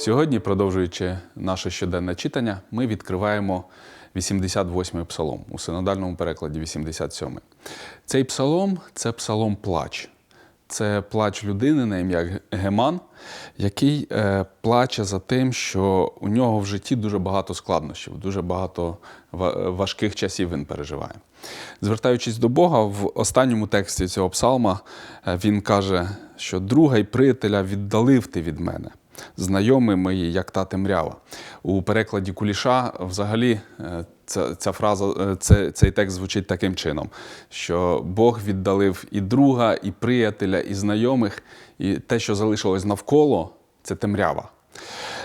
Сьогодні, продовжуючи наше щоденне читання, ми відкриваємо 88-й псалом у синодальному перекладі 87-й. Цей псалом це псалом плач. Це плач людини на ім'я Геман, який е, плаче за тим, що у нього в житті дуже багато складнощів, дуже багато важких часів він переживає. Звертаючись до Бога, в останньому тексті цього псалма е, він каже, що друга й приятеля віддалив ти від мене. Знайомі мої, як та темрява. У перекладі Куліша взагалі е, ця, ця фраза, е, це, цей текст звучить таким чином, що Бог віддалив і друга, і приятеля, і знайомих, і те, що залишилось навколо, це темрява.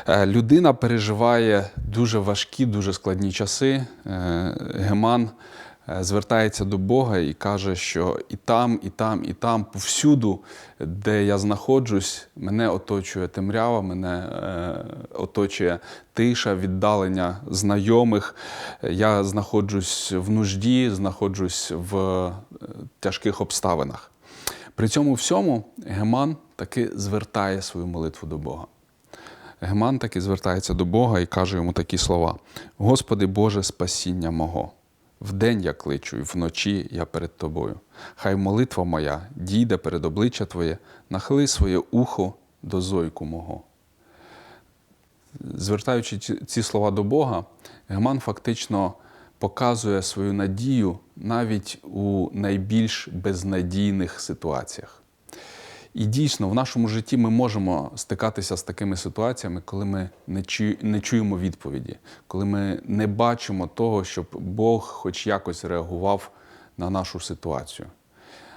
Е, Людина переживає дуже важкі, дуже складні часи. Геман звертається до Бога і каже, що і там, і там, і там, повсюду, де я знаходжусь, мене оточує темрява, мене е, оточує тиша, віддалення знайомих. Я знаходжусь в нужді, знаходжусь в е, тяжких обставинах. При цьому всьому Геман таки звертає свою молитву до Бога. Геман таки звертається до Бога і каже йому такі слова: Господи Боже, спасіння мого! Вдень я кличу, і вночі я перед тобою. Хай молитва моя дійде перед обличчя Твоє, нахили своє ухо до зойку мого. Звертаючи ці- слова до Бога, Геман фактично показує свою надію навіть у найбільш безнадійних ситуаціях. І дійсно, в нашому житті ми можемо стикатися з такими ситуаціями, коли ми не, чу, не чуємо відповіді, коли ми не бачимо того, щоб Бог хоч якось реагував на нашу ситуацію.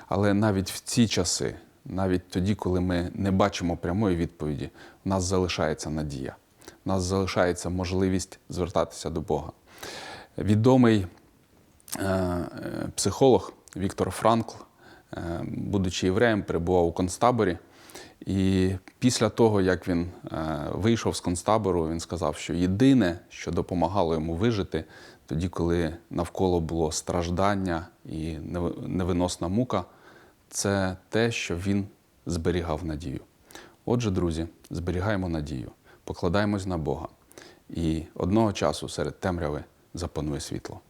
Але навіть в ці часи, навіть тоді, коли ми не бачимо прямої відповіді, в нас залишається надія, в нас залишається можливість звертатися до Бога. Відомий е, е, психолог Віктор Франкл, будучи євреєм, перебував у концтаборі. І після того, як він е, вийшов з концтабору, він сказав, що єдине, що допомагало йому вижити, тоді, коли навколо було страждання і невиносна мука, це те, що він зберігав надію. Отже, друзі, зберігаємо надію, покладаємось на Бога, і одного часу серед темряви запанує світло.